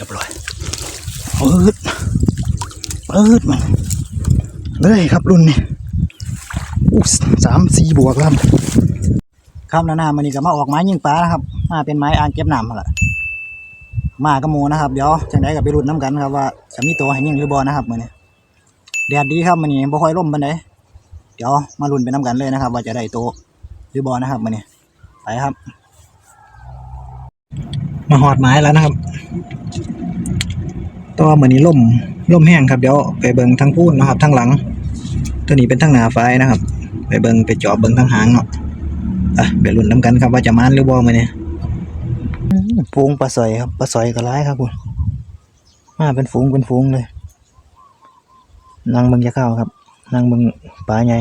รียบร้อยเปิดเปิดมันเลยครับรุ่นนี้อู้สามสี่บวกแล้วครับครับนานามันนี่ก็มาออกไม้ยิงปลานะครับ มาเป็นไม้อ่างเก็บน้ำแหละมากับหมูนะครับ เดี๋ยวจังไดกับไปรุ่นน้ำกันครับว่าจะมีตัวให้ยิงหรือบอนะครับมือนี้แดดดีครับมันนี่บ่ค่อยร่มปานใดเดี๋ยวมารุ่นไปน้ำกันเลยนะครับ ว่าจะได้ตัวหรือบอนะครับมือนี้ไปครับ มาหอดไม้แล้วนะครับ ต่อเหมือนนี้ล่มล่มแห้งครับเดี๋ยวไปเบิงทั้งพูนนะครับทั้งหลัง ตัวนี้เป็นทั้งหนาไฟนะครับ ไปเบิงไปเจอบเบิงทั้งหางเนาะอะไปลุ้นน้ำกันครับว่าจะมานหรือบ่มาเนี่ยฟูงปลาสอยครับปลาสอยก็ร้ายครับคุณมาเป็นฟูงเป็นฟูงเลยนางเบิงจะเข้าครับนางเบิงปลาใหญ่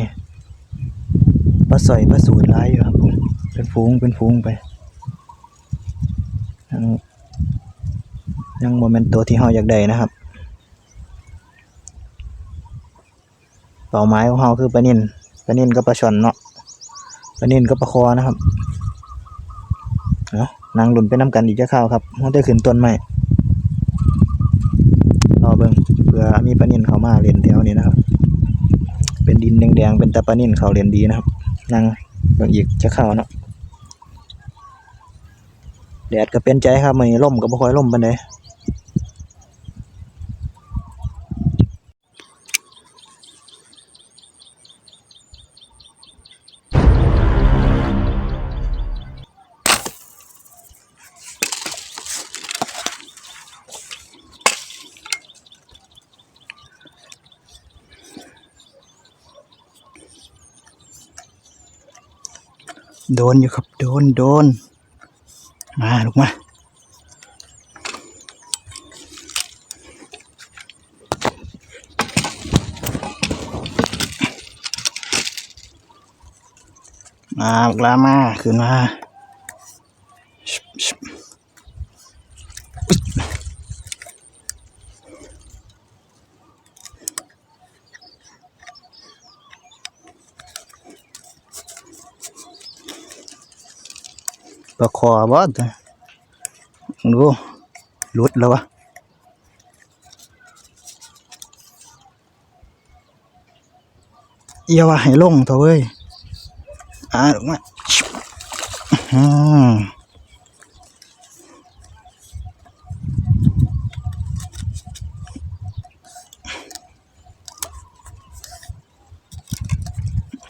ปลาสอยปลาสูดร้ายอยู่ครับผมเป็นฟูงเป็นฟูงไป ยังโมเมนต์ตัวที่เฮาอยากได้นะครับ เป้าหมายของเราคือปลานินปลานินกับปลาช่อนเนาะปลานินกับปลาคอนะครับเอานางหลุนไปน้ำกันอีกจะเข้าวครับมันได้ขึ้นต้นใหม่รอเบิ่งเผื่อมีปลานินเขามาเรียนแถวนี้นะครับ เป็นดินแดงๆเป็นตะปลานินเขาเรียนดีนะครับนางเบิ่งอีกจะเข้าเนาะแดดก็เป็นใจครับมันล่มก็บ่ค่อยล่มปานใด โดนอยู่ครับ โดนโดนมาลูกมามาบักลามาขึ้นมา ปลาคอบ่ตัวดูหลุดแล้ววะเอียวว่าให้ลงเถอะเว้ยอ่าลงมาอืม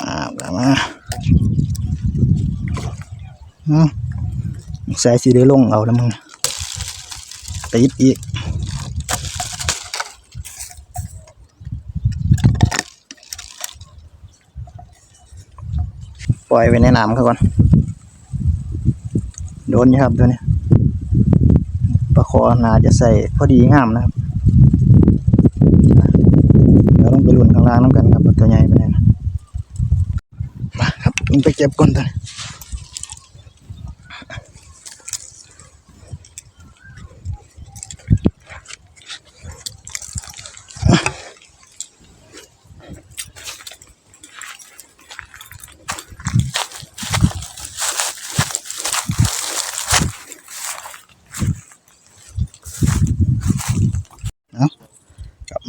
อ่ามาอืม ใส่สีได้ลงเอาแล้วมึงติดอีกปล่อยไว้ในน้ำเขาก่อน โดนอยู่ครับตัวนี้ปลาคอนาจะใส่พอดีงามนะครับ เดี๋ยวต้องไปลุ่นข้างล่างน้ำกันครับตัวใหญ่ไปไหนมาครับลงไปเก็บก่อนตัวนี้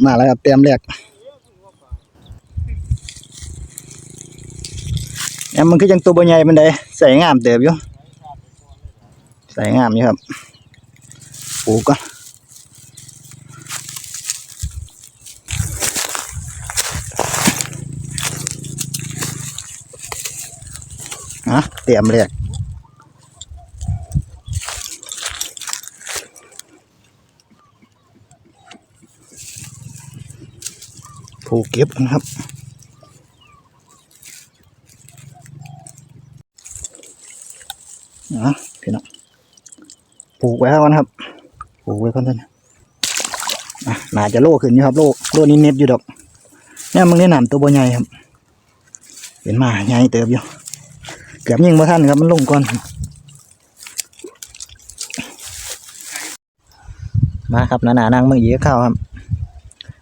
มาแล้วครับเตรียมแรกเนี่ยมันคือยังตัวบใหญ่มันได้ใส่งามเติบอยู่ใส่งามอยู่ครับปลูกก่อนอะเตรียมแรก เก็บนะครับ นะพี่น้องปลูกไว้แล้วนะครับปลูกไว้ก่อนท่านะน่าจะโล่ขึ้นอยู่ครับ โล่โล่นี้เน็ตอยู่ดอกเนี่ยมึงแนะนำตัวบใหญ่ครับ เป็นหมาใหญ่เติบอยู่เกือบยิงมาท่านครับมันลงก่อน มาครับหนาๆนางมึงอีกข้าวครับ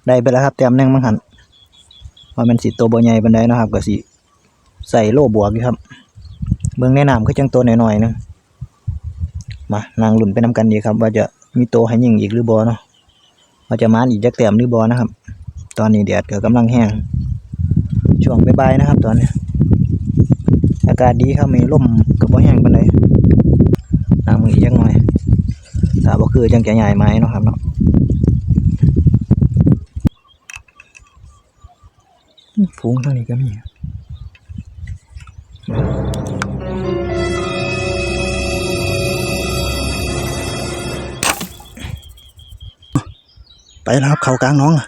ได้ไปแล้วครับเตรียมหนึ่งมังหัน ว่ามันสิตัวบใหญ่บันไดนะครับก็สิใส่โลบวกอยู่ครับ เบื้องแนะนำคือจังตัวหน่อยๆนึงมานางหลุนไปนำกันดีครับ ว่าจะมีโตให้ยิงอีกหรือบอเนาะว่าจะมานอีกจักแต้มหรือบอนะครับ ตอนนี้แดดก็กำลังแห้งช่วงบ่ายๆนะครับ ตอนนี้อากาศดีครับมีลมก็บ่แห้งปานใดน้ำมืออีกจักหน่อยถ้าบ่คือจังจะใหญ่ไม้เนาะครับเนาะ ฝูงเท่านี้ก็มีไปแล้วครับเขากลางน้องอะ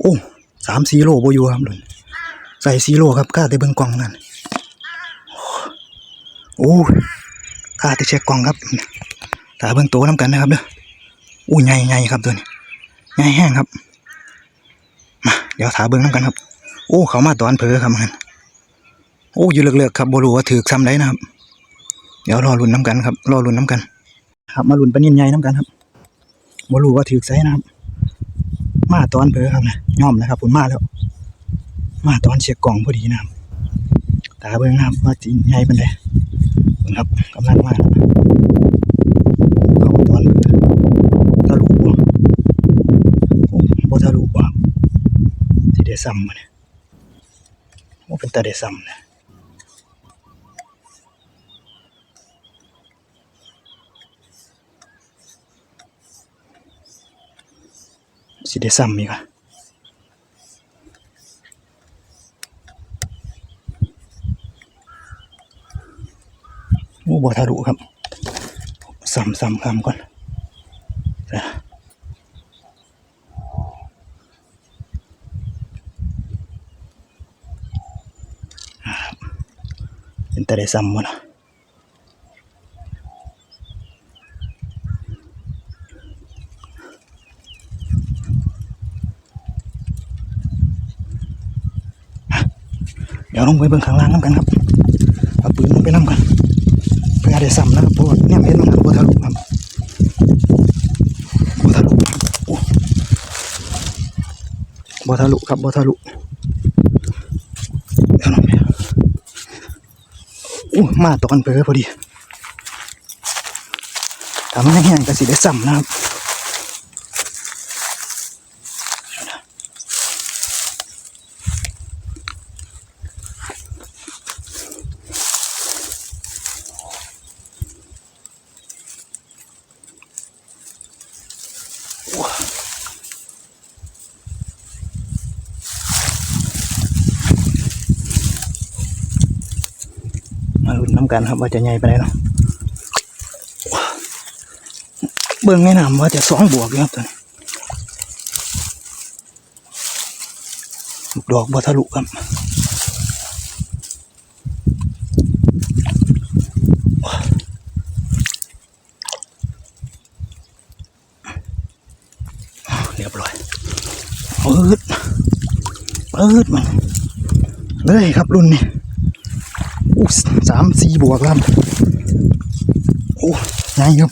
โอ้สามสี่โลโบอยู่ครับลุนใส่สี่โลครับกล้าแต่เบิ่งกล่องนั่นโอ้กล้าแต่เช็คกล่องครับตาเบิ่งโตน้ำกันนะครับเด้อโอ้ใหญ่ใหญ่ครับตัวนี้ใหญ่แห้งครับ เดี๋ยวถาเบิ่งน้ำกันครับ โอ้ เขามาตอนเผลอครับมันโอ้อยู่เลือกๆครับบรูว่าถือซ้ำได้นะครับ เดี๋ยวรอลุนน้ำกันครับรอลุนน้ำกัน ครับมาลุ้นปนินใหญ่น้ำกันครับบรูว่าถือไซนะครับ มาตอนเผลอครับนะย่อมนะครับผมมาแล้ว มาตอนเช็คกล่องพอดีนะครับตาเบิ่งนะครับว่าจริงใหญ่เป็นไดเบิ่งครับกำลังมาครับเขาตอนเผลอทะลุบ่โอ้ทะลุบ่ครับสิ ได้ซ้ำมาเนี่ยโอ้เป็นตาได้ซ้ำนะสิได้ซ้ำอีกอะโอ้บ่ทะลุครับซ้ำซ้ำคำก่อนนะอ่าครับ เป็นแต่ได้ซ้ำหมดอะเดี๋ยวลงไปเบิ่งข้างล่างน้ำกันครับเอาปืนลงไปน้ำกันเพื่อได้ซ้ำนะครับเพราะว่าเนี่ยเห็นมันบัวทะลุครับบัวทะลุครับโอ้บัวทะลุครับบัวทะลุเดี๋ยวลงไปโอู้มาตอนเผลอพอดีทำให้แห้งกระสีได้ซ้ำนะครับำกันครับว่าจะใหญ่ไปไหนเนาะเบิ่งแนะนำว่าจะสองบวกอยู่ครับตัวนี้ดอกบัวทะลุครับเรียบร้อยเปิดเปิดมันเลยครับรุ่นนี้ อู้สามสี่บวกแล้วโอ้ใหญ่ครับ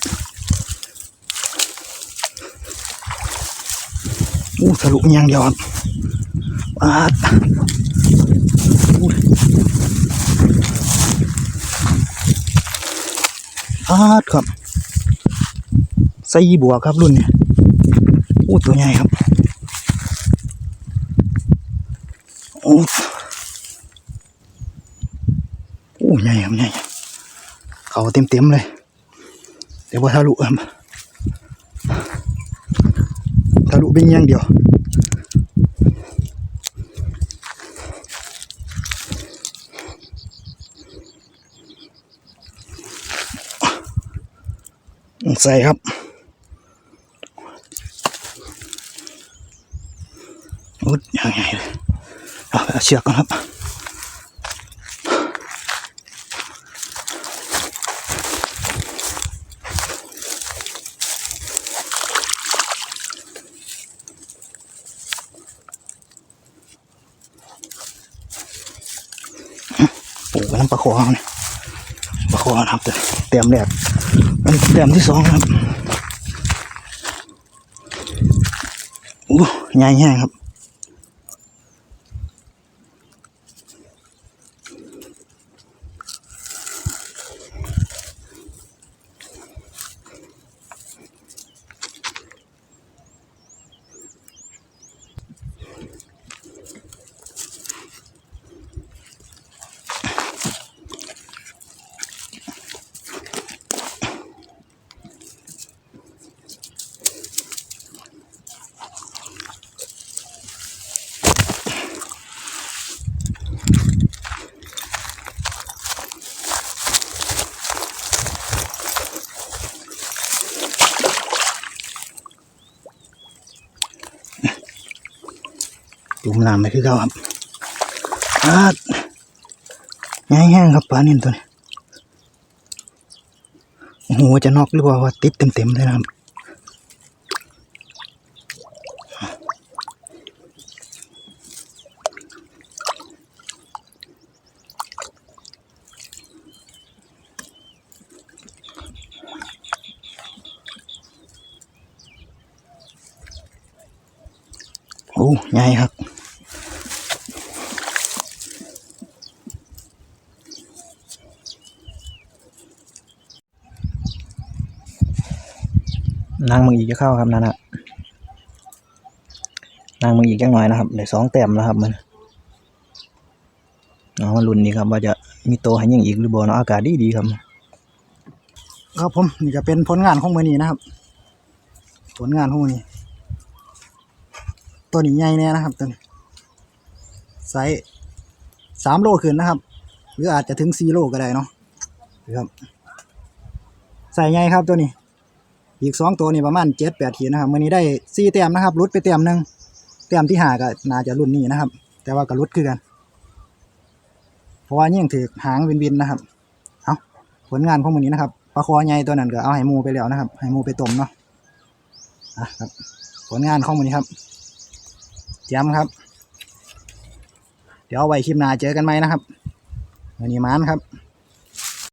อู้ทะลุย่างเดียวครับปาดอู้ปาดครับสี่บวกครับรุ่นนี้อู้ตัวใหญ่ครับโอ้ โอ้ใหญ่ครับใหญ่เขาเต็มเต็มๆเลย เดี๋ยวว่าทะลุครับทะลุเป็นอย่างเดียวใส่ครับโอ้ยใหญ่ๆเลยเอาเอาเชือกก่อนครับ น้ำปลาคอเขานี่ปลาคอนะครับเต็มแรกมันเต็มที่สองครับโอ้ใหญ่แห้งครับ มน้ำไปคือเก่าครับอาดง่ายแห้งครับปลานิ่นตัวนี้โอ้โหจะนอกหรือเปล่าว่าติดเต็มๆเลยนะครับโอ้ใหญ่ครับ นางมึงอีกจะเข้าครับนั่นนะนางมึงอีกจังหน่อยนะครับได้สองแต้มแล้วครับมันเอามาลุ้นดีครับ ว่าจะมีโตให้ยิงอีกหรือบ่เนาะอากาศดีดีครับ ครับผมนี่จะเป็นผลงานของมือนี้นะครับ ผลงานของมือนี้ ตัวนี้ใหญ่แน่นะครับตัวนี้ไซส์สามโลขึ้นนะครับ หรืออาจจะถึงสี่โลก็ได้เนาะนะครับใส่ใหญ่ครับตัวนี้ อีกสองตัวนี่ประมาณเจ็ดแปดขีดนะครับมื่อนี้ได้สี่แต้มนะครับรุดไปแต้มหนึ่งแต้มที่หาก็น่าจะรุ่นนี้นะครับ แต่ว่าก็รุดคือกัน เพราะว่ายิ่งถือหางวินวินนะครับ เอาผลงานของมือนี้นะครับปลาคอใหญ่ตัวนั้นก็เอาให้มูไปแล้วนะครับให้มูไปต้มเนาะอะครับ ผลงานของมือนี้ครับแจมครับ เดี๋ยวไว้คลิปหน้าเจอกันไหมนะครับวันนี้มานครับ